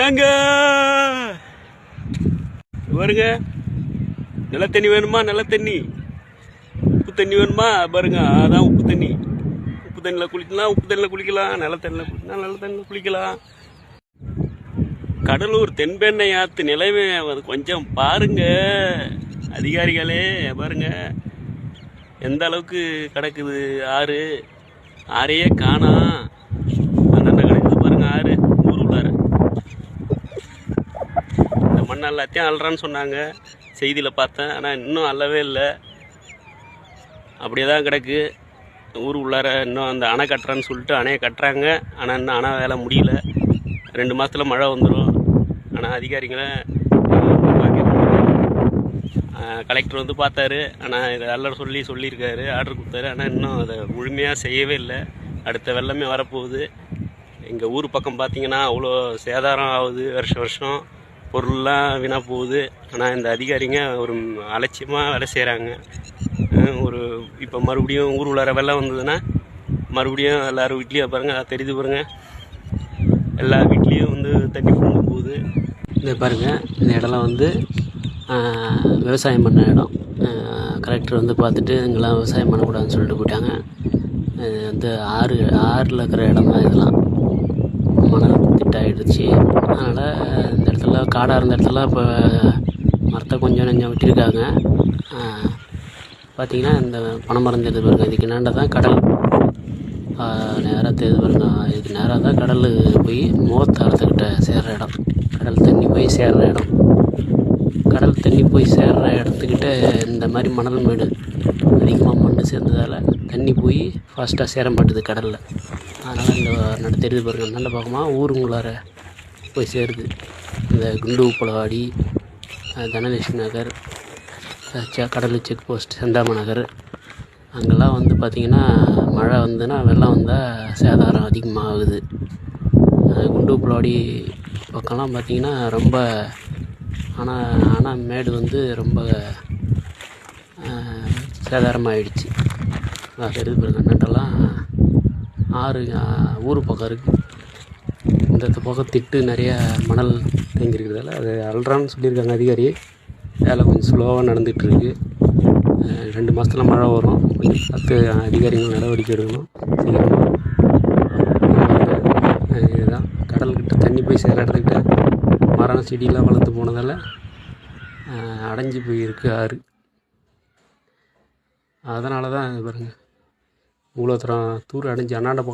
ஏங்க? பாருங்க. நல்ல தண்ணி வேணுமா? நல்ல தண்ணி. உப்பு தண்ணி வேணுமா? பாருங்க. அதான் உப்பு தண்ணி. உப்பு தண்ணியில் குளிக்கலாம் உப்பு தண்ணியில் குளிக்கலாம். நல்ல தண்ணியில் குளிக்கலாம் நல்ல தண்ணியில் குளிக்கலாம். கடலூர் தென்பெண்ணை ஆற்று நிலைமை அது கொஞ்சம் பாருங்க. அதிகாரிகளே பாருங்க. எந்த அளவுக்கு கிடக்குது ஆறு? ஆறையே காணாம் அண்ணன் கிடக்குது பாருங்க ஆறு ஊர் உள்ளார இந்த மண் எல்லாத்தையும் அல்றான்னு சொன்னாங்க. செய்தியில் பார்த்தேன். ஆனால் இன்னும் அல்லவே இல்லை. அப்படியே தான் கிடக்கு. ஊர் உள்ளார இன்னும் அந்த அணை கட்டுறேன்னு சொல்லிட்டு அணையை கட்டுறாங்க. ஆனால் இன்னும் அணை வேலை முடியல. ரெண்டு மாதத்தில் மழை வந்துடும் ஆனால் அதிகாரிகளை கலெக்டர் வந்து பார்த்தாரு. ஆனால் இதை எல்லாம் சொல்லி சொல்லியிருக்காரு. ஆர்டர் கொடுத்தாரு. ஆனால் இன்னும் அதை முழுமையாக செய்யவே இல்லை. அடுத்த வெள்ளமே வரப்போகுது. எங்கள் ஊர் பக்கம் பார்த்தீங்கன்னா அவ்வளோ சேதாரம் ஆகுது. வருஷம் வருஷம். பொருள்லாம் வீணாக போகுது. ஆனால் இந்த அதிகாரிங்க ஒரு அலட்சியமாக வேலை செய்கிறாங்க ஒரு இப்போ மறுபடியும் ஊர் உள்ளார வெள்ளம் வந்ததுன்னா மறுபடியும் எல்லோரும் வீட்லேயும் பாருங்கள் அதை தெரியுது பாருங்கள் எல்லா வீட்லேயும் வந்து தண்ணி புகுந்து போகுது. இந்த பாருங்கள் இந்த இடம்லாம் வந்து விவசாயம் பண்ண இடம். கலெக்டர் வந்து பார்த்துட்டு இங்கெல்லாம் விவசாயம் பண்ணக்கூடாதுன்னு சொல்லிட்டு போயிட்டாங்க. இது வந்து ஆறு ஆறில் இருக்கிற இடம் தான் இதெல்லாம். மணல் திட்டாயிடுச்சு. அதனால் இந்த இடத்துல காடாக இருந்த இடத்துல இப்போ மரத்தை கொஞ்சம் நெஞ்சம் விட்டிருக்காங்க. பார்த்தீங்கன்னா இந்த பனைமரம் தெரியுது பாருங்க. இதுக்கு என்னாண்ட தான் கடல். நேராக தெரியுது பாருங்க. இதுக்கு நேராக தான் கடல் போய் மோத்தாரத்துக்கிட்ட சேர்கிற இடம். கடல் தண்ணி போய் சேர்கிற இடம். கடல் தண்ணி போய் சேர்ற இடத்துக்கிட்ட இந்த மாதிரி மணல் மேடு. அதிகமாக மண் சேர்ந்ததால் தண்ணி போய் ஃபாஸ்ட்டாக சேரம்பட்டுது கடலில். அதனால் இந்த நடு தெரியுது பாருங்க. நல்ல பக்கமாக ஊருங்களார போய் சேருது. இந்த குண்டு உப்பளவாடி தனலட்சுமி நகர் கடலூர் செக் போஸ்ட் செந்தாம நகர். அங்கெல்லாம் வந்து பார்த்திங்கன்னா மழை வந்துன்னா வெள்ளம் வந்தால் சேதாரம் அதிகமாகுது. குண்டு உப்பளவாடி பக்கம்லாம் பார்த்திங்கன்னா ரொம்ப ஆனால் ஆனால் மேடு வந்து ரொம்ப சேதாரமாகிடுச்சு சேதாரமாயிடுச்சு. அது தெரியுது ஆறு ஊர் பக்கம் இருக்குது இந்த பக்கம் திட்டு நிறையா மணல் தேங்கியிருக்கிறதால அது அல்றான்னு சொல்லியிருக்காங்க அதிகாரி. வேலை கொஞ்சம் ஸ்லோவாக நடந்துகிட்ருக்கு. ரெண்டு மாதத்துல மழை வரும். கொஞ்சம் பார்த்து அதிகாரிகள் நடவடிக்கை எடுக்கணும். சீக்கிரமாக இதுதான். கடல்கிட்ட தண்ணி போய் சேர இடத்துக்கிட்ட மரம் செடியெலாம் வளர்த்து போனதால் அடைஞ்சு போயிருக்கு ஆறு. அதனால தான் பாருங்கள் இவ்வளோ தூரம் தூர் அடைஞ்சு அண்ணாண்ட பக்கம்